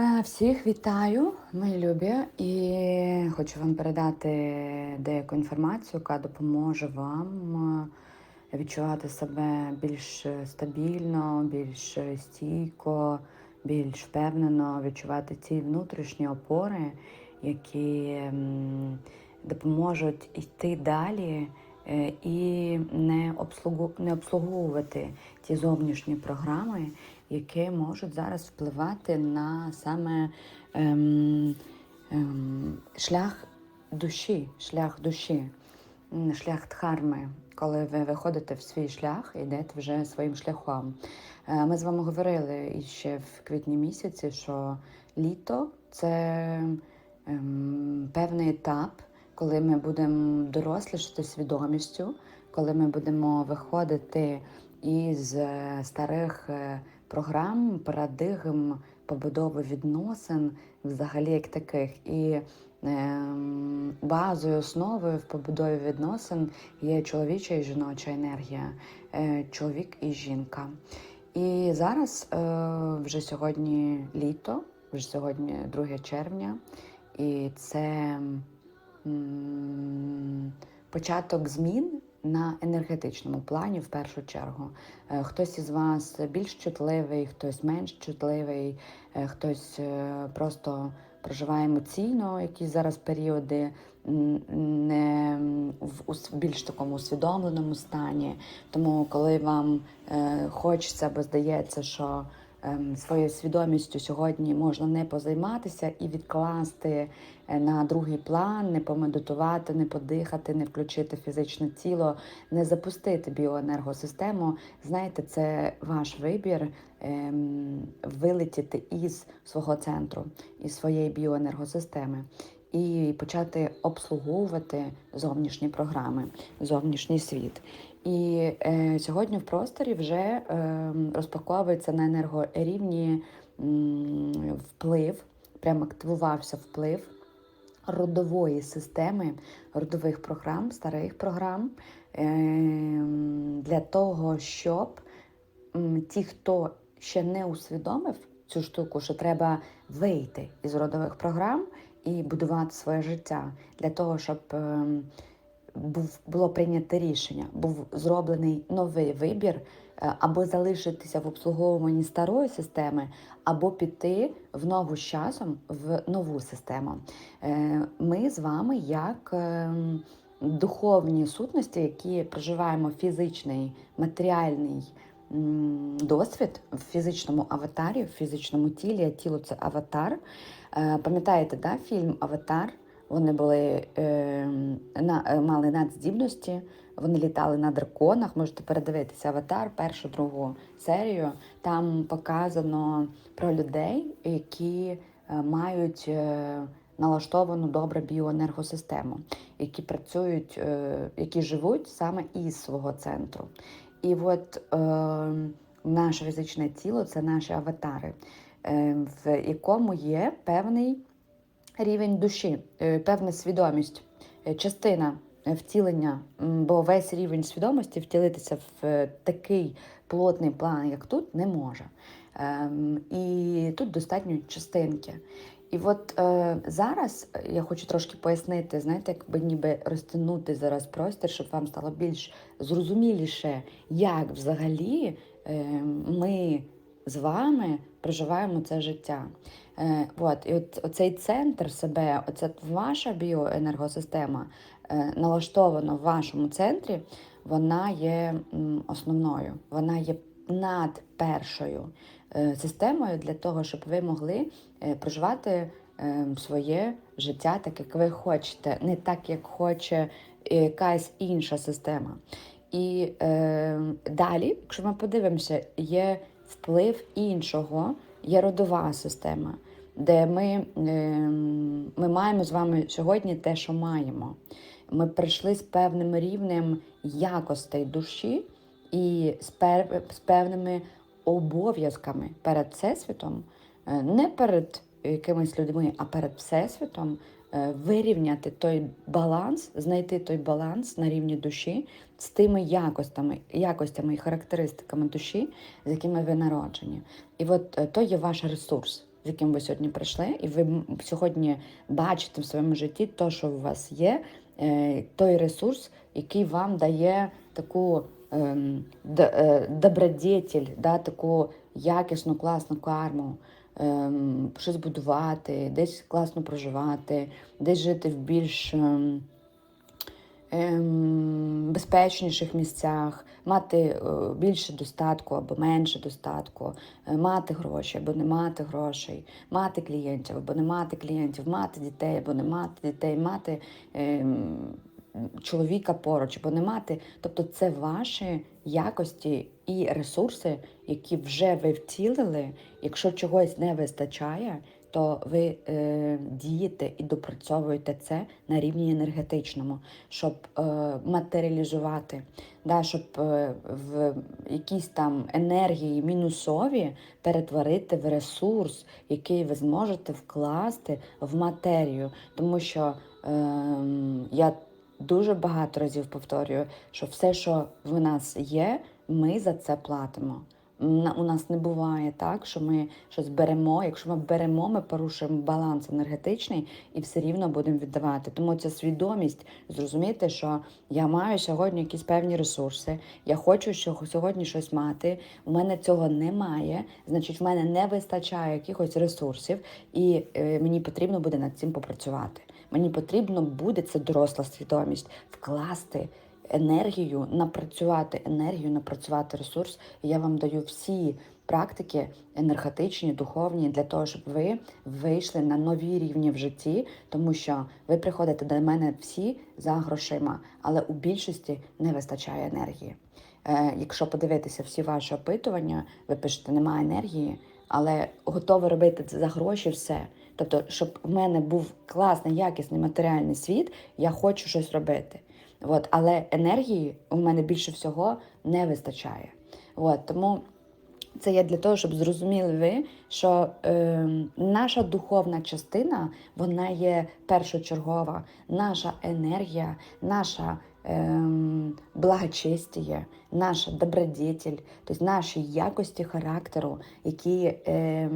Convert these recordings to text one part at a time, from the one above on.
Е, Всіх вітаю, мої любі, і хочу вам передати деяку інформацію, яка допоможе вам е, відчувати себе більш стабільно, більш стійко, більш впевнено, відчувати ці внутрішні опори, які допоможуть йти далі е, і не, обслугу... не обслуговувати ті зовнішні програми, які можуть зараз впливати на саме ем, ем, шлях душі, шлях душі, шлях дхарми. Коли ви виходите в свій шлях, йдете вже своїм шляхом. Е, Ми з вами говорили іще в квітні місяці, що літо це ем, певний етап, коли ми будемо дорослішати свідомістю, коли ми будемо виходити із е, старих е, програм, парадигм побудови відносин, взагалі як таких. І ем, базою, основою в побудові відносин є чоловіча і жіноча енергія, е, чоловік і жінка. І зараз е, вже сьогодні літо, вже сьогодні 2 червня, і це початок змін на енергетичному плані в першу чергу. Е, Хтось із вас більш чутливий, хтось менш чутливий, е, хтось е, просто проживає емоційно якісь зараз періоди, не в більш такому усвідомленому стані. Тому, коли вам хочеться або здається, що своєю свідомістю сьогодні можна не позайматися і відкласти е, на другий план, не помедитувати, не подихати, не включити фізичне тіло, не запустити біоенергосистему. Знаєте, це ваш вибір ем, вилетіти із свого центру, із своєї біоенергосистеми. І почати обслуговувати зовнішні програми, зовнішній світ. І е, сьогодні в просторі вже е, розпаковується на енергорівні м, вплив, прямо активувався вплив родової системи, родових програм, старих програм е, для того, щоб м, ті, хто ще не усвідомив цю штуку, що треба вийти із родових програм і будувати своє життя для того, щоб. був було прийнято рішення, був зроблений новий вибір, е, або залишитися в обслуговуванні старої системи, або піти в ногу з часом в нову систему. Е, Ми з вами, як духовні сутності, які проживаємо фізичний, матеріальний досвід в фізичному аватарі, в фізичному тілі, а тіло це аватар. Е, Пам'ятаєте, да, фільм Аватар? Вони були е, на е, мали надздібності, вони літали на драконах. Можете передивитися аватар, першу другу серію. Там показано про людей, які мають налаштовану добре біоенергосистему, які працюють, які живуть саме із свого центру. І от е, наше фізичне тіло це наші аватари, е, в якому є певний рівень душі, е, певна свідомість, е, частина е, втілення, бо весь рівень свідомості втілитися в е, такий плотний план, як тут, не може. Ем, І тут достатньо частинки. І от е, зараз я хочу трошки пояснити, знаєте, якби ніби розтягнути зараз простір, щоб вам стало більш зрозуміліше, як взагалі е, ми з вами проживаємо це життя. Е, от, і от оцей центр себе, оця ваша біоенергосистема е, налаштована в вашому центрі, вона є основною, вона є над першою е, системою для того, щоб ви могли е, проживати е, своє життя так, як ви хочете, не так, як хоче якась інша система. І е, далі, якщо ми подивимося, є вплив іншого, є родова система, де ми, е, ми маємо з вами сьогодні те, що маємо. Ми прийшли з певним рівнем якостей душі і з, пер, з певними обов'язками перед Всесвітом, е, не перед якимись людьми, а перед Всесвітом, е, вирівняти той баланс, знайти той баланс на рівні душі з тими якостями, якостями і характеристиками душі, з якими ви народжені. І от е, то є ваш ресурс. з яким ви сьогодні прийшли, і ви сьогодні бачите в своєму житті те, що у вас є, той ресурс, який вам дає таку добродетель, да, таку якісну, класну карму. Ем, щось будувати, десь класно проживати, десь жити в більш ем, ем, безпечніших місцях, мати е, більше достатку або менше достатку, е, мати гроші або не мати грошей, мати клієнтів або не мати клієнтів, мати дітей або не мати дітей, мати ем, чоловіка поруч або не мати. Тобто це ваші якості і ресурси, які вже ви втілили. Якщо чогось не вистачає, то ви е, дієте і допрацьовуєте це на рівні енергетичному, щоб е, матеріалізувати, да, щоб е, в якісь там енергії мінусові перетворити в ресурс, який ви зможете вкласти в матерію. Тому що е, я дуже багато разів повторюю, що все, що в нас є, ми за це платимо. У нас не буває так, що ми щось беремо. Якщо ми беремо, ми порушуємо баланс енергетичний і все рівно будемо віддавати. Тому ця свідомість зрозуміти, що я маю сьогодні якісь певні ресурси, я хочу що сьогодні щось мати. У мене цього немає, значить, в мене не вистачає якихось ресурсів, і е, мені потрібно буде над цим попрацювати. Мені потрібно буде це доросла свідомість вкласти енергію, напрацювати енергію, напрацювати ресурс. І я вам даю всі практики енергетичні, духовні для того, щоб ви вийшли на нові рівні в житті, тому що ви приходите до мене всі за грошима, але у більшості не вистачає енергії. Е, якщо подивитися всі ваші опитування, ви пишете, немає енергії, але готові робити це за гроші все. Тобто, щоб в мене був класний, якісний матеріальний світ, я хочу щось робити. От, але енергії у мене більше всього не вистачає. От, тому це є для того, щоб зрозуміли ви, що е, наша духовна частина вона є першочергова, наша енергія, наша е, благочестіє, наша добродетель, тобто наші якості характеру, які е,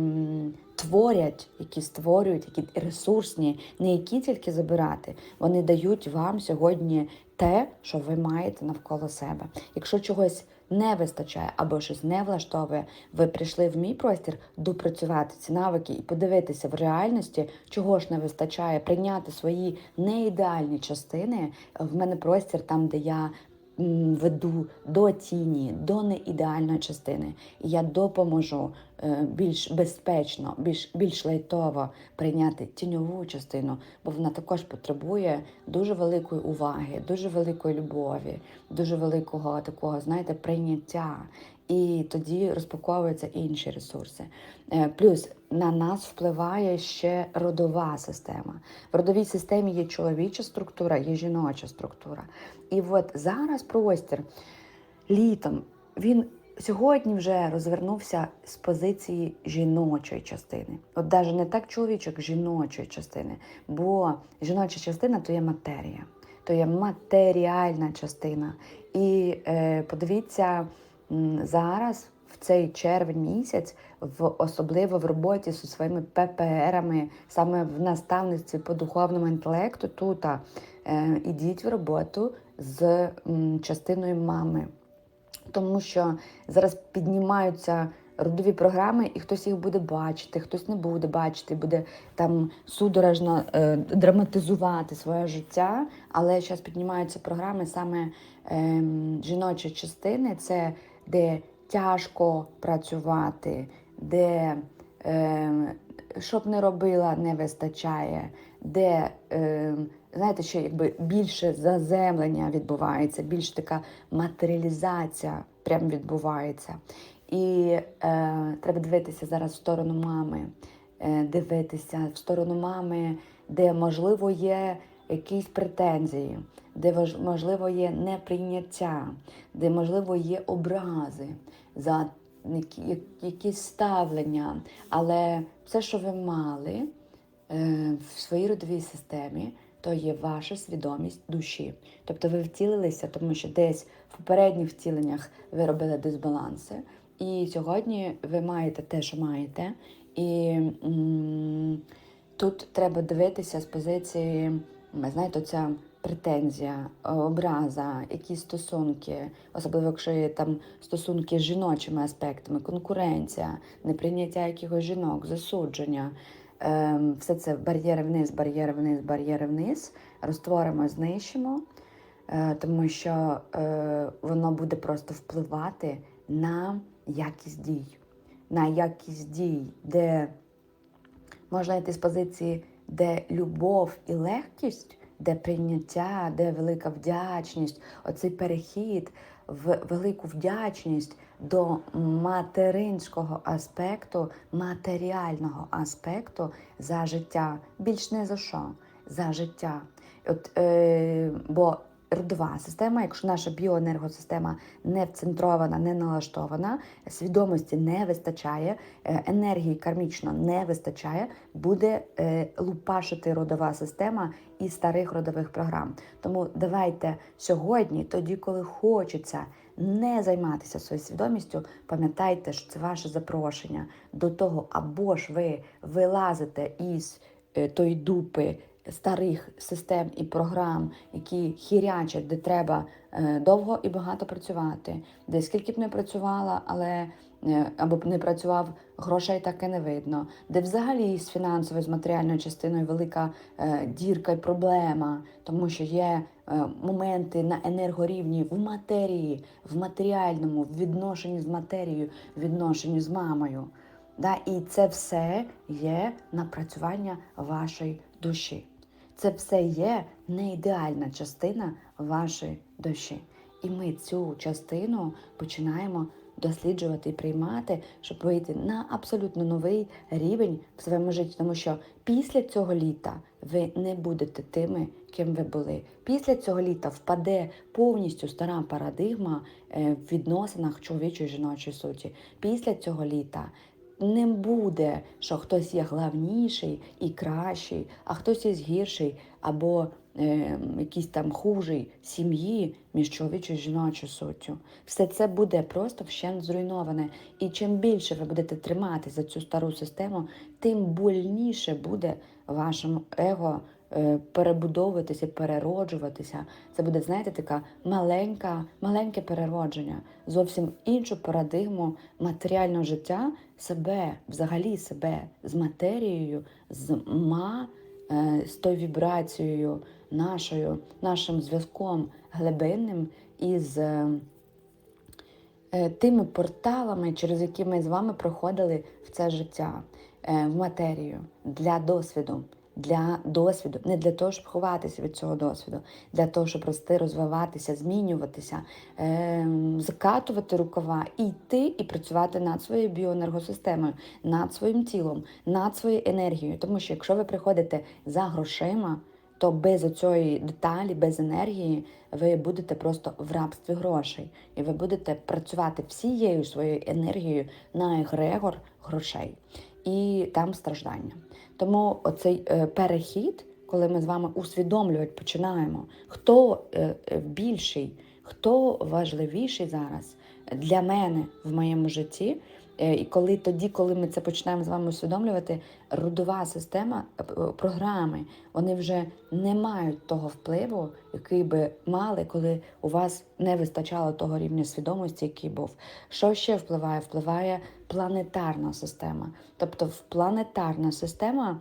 творять, які створюють, які ресурсні, не які тільки забирати, вони дають вам сьогодні те, що ви маєте навколо себе. Якщо чогось не вистачає або щось не влаштовує, ви прийшли в мій простір допрацювати ці навики і подивитися в реальності, чого ж не вистачає, прийняти свої неідеальні частини. В мене простір там, де я веду до тіні, до неідеальної частини. І я допоможу е, більш безпечно, більш, більш лайтово прийняти тіньову частину, бо вона також потребує дуже великої уваги, дуже великої любові, дуже великого такого, знаєте, прийняття. І тоді розпаковуються інші ресурси. Е, Плюс на нас впливає ще родова система. В родовій системі є чоловіча структура, є жіноча структура. І от зараз простір літом він сьогодні вже розвернувся з позиції жіночої частини. От навіть не так чоловічок, жіночої частини. Бо жіноча частина то є матерія, то є матеріальна частина. І е, подивіться зараз. В цей червень місяць, в особливо в роботі зі своїми ППРами, саме в наставництві по духовному інтелекту, тут е, ідіть в роботу з м, частиною мами тому що зараз піднімаються родові програми, і хтось їх буде бачити, хтось не буде бачити, буде там судорожно е, драматизувати своє життя. Але зараз піднімаються програми саме е, жіночої частини, це де тяжко працювати, де е, щоб не робила, не вистачає, де е, знаєте, що якби більше заземлення відбувається, більш така матеріалізація прям відбувається. І е, треба дивитися зараз в сторону мами, е, дивитися в сторону мами, де можливо є якісь претензії, де можливо є неприйняття, де можливо є образи за якісь ставлення, але все, що ви мали е, в своїй родовій системі, то є ваша свідомість душі. Тобто ви втілилися, тому що десь в попередніх втіленнях ви робили дисбаланси, І сьогодні ви маєте те, що маєте. І м, тут треба дивитися з позиції, знаєте, ця претензія, образа, якісь стосунки, особливо якщо є там стосунки з жіночими аспектами, конкуренція, неприйняття якихось жінок, засудження. Ем, все це бар'єри вниз, бар'єри вниз, бар'єри вниз. Розтворимо, знищимо, е, тому що е, воно буде просто впливати на якість дій, на якість дій, де можна йти з позиції, де любов і легкість, де прийняття, де велика вдячність, оцей перехід в велику вдячність до материнського аспекту, матеріального аспекту за життя. Більш не за що, за життя. От, е, бо родова система, якщо наша біоенергосистема не вцентрована, не налаштована, свідомості не вистачає, е, енергії кармічно не вистачає, буде е, лупашити родова система із старих родових програм. Тому давайте сьогодні, тоді, коли хочеться не займатися своєю свідомістю, пам'ятайте, що це ваше запрошення до того, або ж ви вилазите із е, тої дупи старих систем і програм, які хірячать, де треба е, довго і багато працювати, де скільки б не працювала, але е, або б не працював, грошей так і не видно, де взагалі з фінансовою, з матеріальною частиною велика е, дірка і проблема, тому що є моменти на енергорівні в матерії, в матеріальному, в відношенні з матерією, в відношенні з мамою. Да? І це все є напрацювання вашої душі. Це все є не ідеальна частина вашої душі. І ми цю частину починаємо досліджувати і приймати, щоб вийти на абсолютно новий рівень в своєму житті. Тому що після цього літа ви не будете тими, ким ви були. Після цього літа впаде повністю стара парадигма е, в відносинах чоловічої жіночої суті. Після цього літа не буде, що хтось є главніший і кращий, а хтось є гірший або е, якийсь там хужий сім'ї між чоловічою і жіночою суттю. Все це буде просто вщент зруйноване. І чим більше ви будете тримати за цю стару систему, тим больніше буде вашому его перебудовуватися, перероджуватися. Це буде, знаєте, така маленька, маленьке переродження, зовсім іншу парадигму матеріального життя, себе, взагалі себе з матерією, з ма, е, з тою вібрацією нашою, нашим зв'язком глибинним із. е, е, тими порталами, через які ми з вами проходили в це життя, е, в матерію для досвіду. Для досвіду, не для того, щоб ховатися від цього досвіду, для того, щоб рости, розвиватися, змінюватися, е, закатувати рукава, і йти і працювати над своєю біоенергосистемою, над своїм тілом, над своєю енергією. Тому що якщо ви приходите за грошима, то без цієї деталі, без енергії, ви будете просто в рабстві грошей, і ви будете працювати всією своєю енергією на егрегор грошей, і там страждання. Тому оцей е, перехід, коли ми з вами усвідомлювати починаємо, хто е, е, більший, хто важливіший зараз для мене в моєму житті. Е, І коли тоді, коли ми це починаємо з вами усвідомлювати, родова система, е, програми, вони вже не мають того впливу, який би мали, коли у вас не вистачало того рівня свідомості, який був. Що ще впливає? Впливає планетарна система. Тобто, в планетарна система.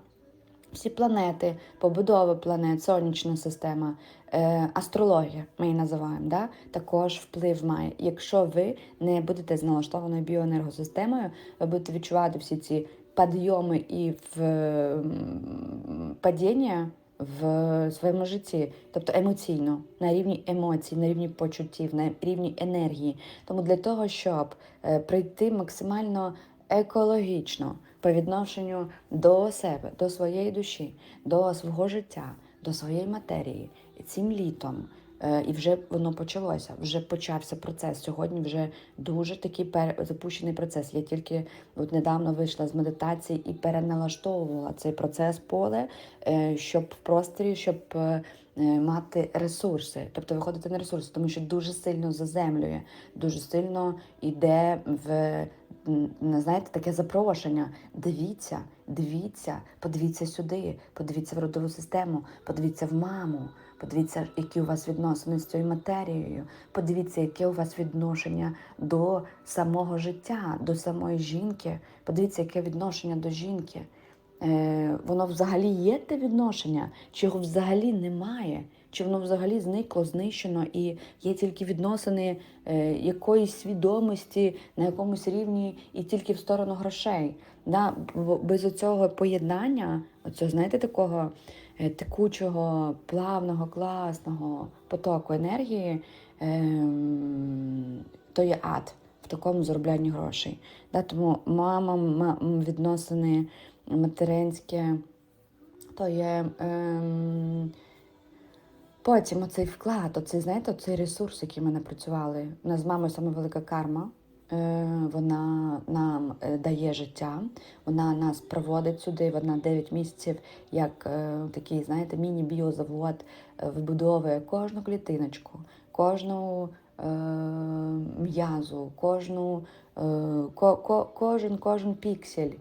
Всі планети, побудова планет, сонячна система, е, астрологія, ми її називаємо, да? також вплив має. Якщо ви не будете з налаштованою біоенергосистемою, ви будете відчувати всі ці підйоми і в падіння в своєму житті, тобто емоційно, на рівні емоцій, на рівні почуттів, на рівні енергії. Тому для того, щоб е, прийти максимально екологічно по відношенню до себе, до своєї душі, до свого життя, до своєї матерії, цим літом Е, І вже воно почалося, вже почався процес. Сьогодні вже дуже такий пер... запущений процес. Я тільки от недавно вийшла з медитації і переналаштовувала цей процес поле, е, щоб в просторі, щоб е, мати ресурси, тобто виходити на ресурси, тому що дуже сильно заземлює, дуже сильно йде в знаєте, таке запрошення. Дивіться, дивіться, подивіться сюди, подивіться в родову систему, подивіться в маму, подивіться, які у вас відносини з цією матерією, подивіться, яке у вас відношення до самого життя, до самої жінки. Подивіться, яке відношення до жінки. Е, воно взагалі є те відношення, чи його взагалі немає, чи воно взагалі зникло, знищено, і є тільки відносини е, якоїсь свідомості на якомусь рівні і тільки в сторону грошей. Да? Без цього поєднання, оцього, знаєте, такого е, текучого, плавного, класного потоку енергії, ем, то є ад в такому зароблянні грошей. Да? Тому мама, ма- відносини материнське, то є. Ем, Потім оцей вклад, оцей, знаєте, оцей ресурс, який ми напрацювали. У нас з мамою саме велика карма. Е, Вона нам е, дає життя, вона нас проводить сюди. Вона 9 місяців, як е, такий, знаєте, міні-біозавод вибудовує кожну клітиночку, кожну е, м'язу, кожну, е, ко, ко, кожен, кожен піксель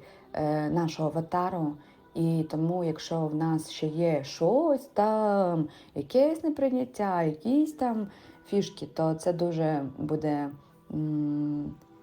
нашого аватару. І тому, якщо в нас ще є щось там, якесь неприйняття, якісь там фішки, то це дуже буде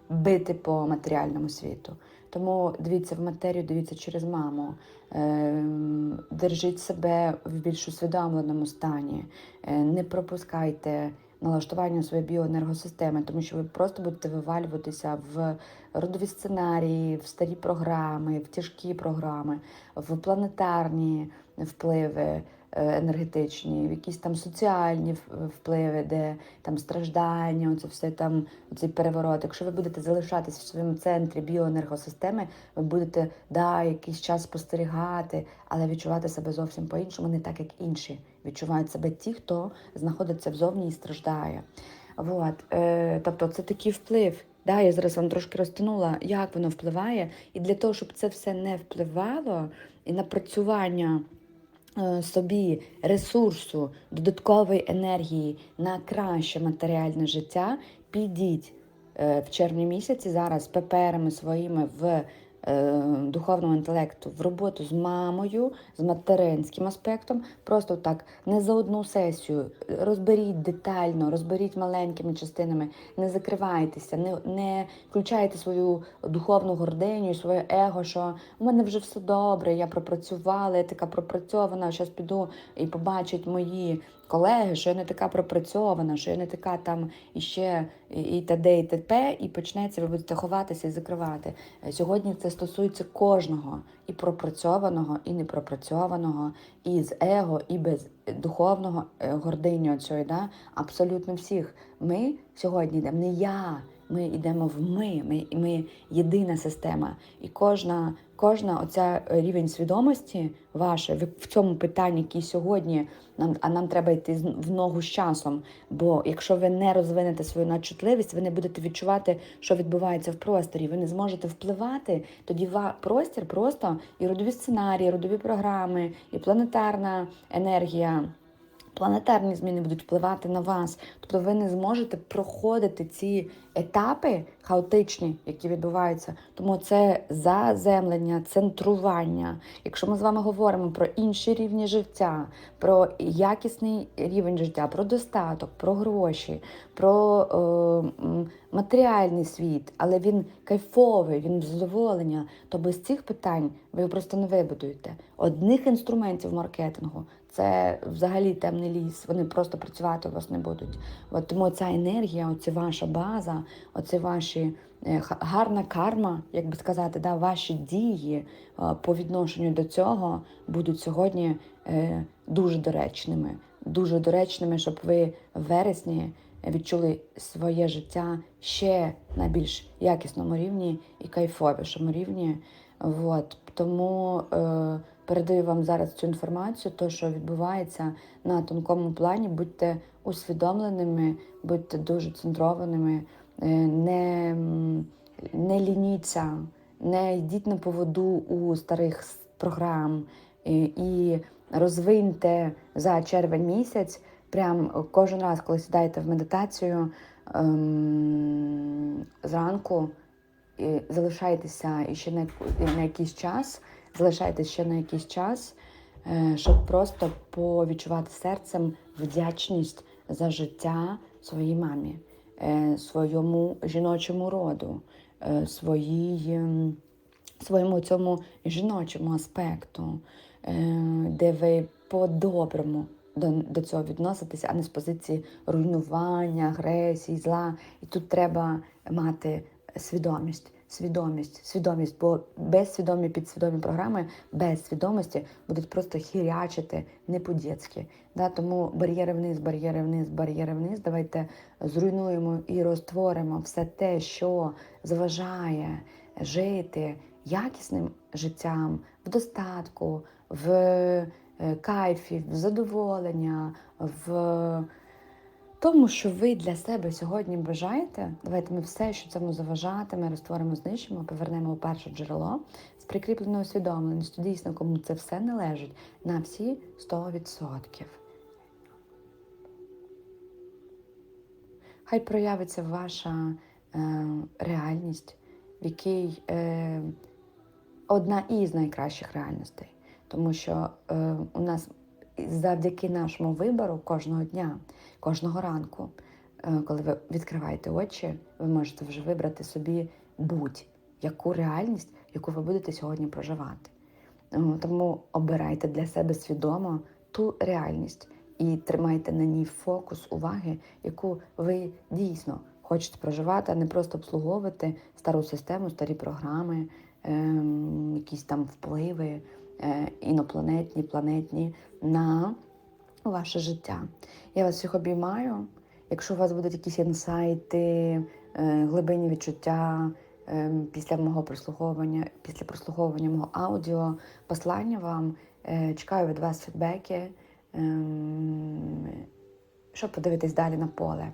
бити по матеріальному світу. Тому дивіться в матерію, дивіться через маму, Ем, держіть себе в більш усвідомленому стані, Е, не пропускайте налаштування своєї біоенергосистеми, тому що ви просто будете вивалюватися в родові сценарії, в старі програми, в тяжкі програми, в планетарні впливи енергетичні, в якісь там соціальні впливи, де там страждання, оце все там, цей переворот. Якщо ви будете залишатись в своєму центрі біоенергосистеми, ви будете да, якийсь час спостерігати, але відчувати себе зовсім по-іншому, не так, як інші. Відчувають себе ті, хто знаходиться взовні і страждає. Вот. Е, тобто це такий вплив. Да, я зараз вам трошки розтянула, як воно впливає. І для того, щоб це все не впливало, і напрацювання е, собі ресурсу, додаткової енергії на краще матеріальне життя, підіть е, в червні місяці зараз паперами своїми в е, духовному інтелекту в роботу з мамою, з материнським аспектом. Просто так не за одну сесію. Розберіть детально, розберіть маленькими частинами, не закривайтеся, не, не включайте свою духовну гординю, своє его, що у мене вже все добре, я пропрацювала, я така пропрацьована, зараз піду і побачать мої колеги, що я не така пропрацьована, що я не така там іще і т.д. і т.п. І почнеться, ви будете ховатися і закривати. Е, Сьогодні це стосується кожного, і пропрацьованого, і непропрацьованого, і з его, і без духовного е, гордині оцього, да? абсолютно всіх. Ми сьогодні йдемо не я. Ми йдемо в ми, ми, ми єдина система. І кожна, кожна оця рівень свідомості ваше ви в цьому питанні, який сьогодні нам, а нам треба йти в ногу з часом. Бо якщо ви не розвинете свою надчутливість, ви не будете відчувати, що відбувається в просторі. Ви не зможете впливати. Тоді ва простір просто і родові сценарії, і родові програми, і планетарна енергія планетарні зміни будуть впливати на вас. Тобто ви не зможете проходити ці етапи хаотичні, які відбуваються. Тому це заземлення, центрування. Якщо ми з вами говоримо про інші рівні життя, про якісний рівень життя, про достаток, про гроші, про е, матеріальний світ, але він кайфовий, він задоволення, то без цих питань ви просто не вибудуєте. Одних інструментів маркетингу це взагалі темний ліс. Вони просто працювати у вас не будуть. От тому ця енергія, оце ваша база, оце ваші е, гарна карма, як би сказати, да, ваші дії е, по відношенню до цього будуть сьогодні е, дуже доречними. Дуже доречними, щоб ви в вересні відчули своє життя ще на більш якісному рівні і кайфовішому рівні. От. Тому е, передаю вам зараз цю інформацію, то що відбувається на тонкому плані. Будьте усвідомленими, будьте дуже центрованими, е, не, не лініться, не йдіть на поводу у старих програм е, і розвиньте за червень місяць. Прям кожен раз, коли сідаєте в медитацію ем, зранку, і залишайтеся і ще на, на якийсь час, залишайтеся ще на якийсь час, е, щоб просто повідчувати серцем вдячність за життя своїй мамі, е, своєму жіночому роду, е, своїй, ем, своєму цьому жіночому аспекту, де ви по-доброму до, до цього відноситесь, а не з позиції руйнування, агресії, зла. І тут треба мати свідомість. Свідомість, свідомість, бо безсвідомі підсвідомі програми без свідомості будуть просто хірячити не по-дєцьки. Да? Тому бар'єри вниз, бар'єри вниз, бар'єри вниз. Давайте зруйнуємо і розтворимо все те, що заважає жити якісним життям в достатку, в е, кайфі, в задоволення, в тому, що ви для себе сьогодні бажаєте, давайте ми все, що цьому заважатиме, розтворимо, знищимо, повернемо у перше джерело з прикріпленою усвідомленістю. Дійсно, кому це все належить на всі 100%. Хай проявиться ваша е, реальність, в якій е, одна із найкращих реальностей. Тому що е, у нас завдяки нашому вибору кожного дня, кожного ранку, е, коли ви відкриваєте очі, ви можете вже вибрати собі будь-яку реальність, яку ви будете сьогодні проживати. Е, Тому обирайте для себе свідомо ту реальність і тримайте на ній фокус уваги, яку ви дійсно хочете проживати, а не просто обслуговувати стару систему, старі програми, ем, якісь там впливи інопланетні, планетні на ваше життя. Я вас всіх обіймаю. Якщо у вас будуть якісь інсайти, е, глибинні відчуття е, після мого прослуховування, після прослуховування мого аудіо, послання вам, е, чекаю від вас фідбеки, ем, щоб подивитись далі на поле.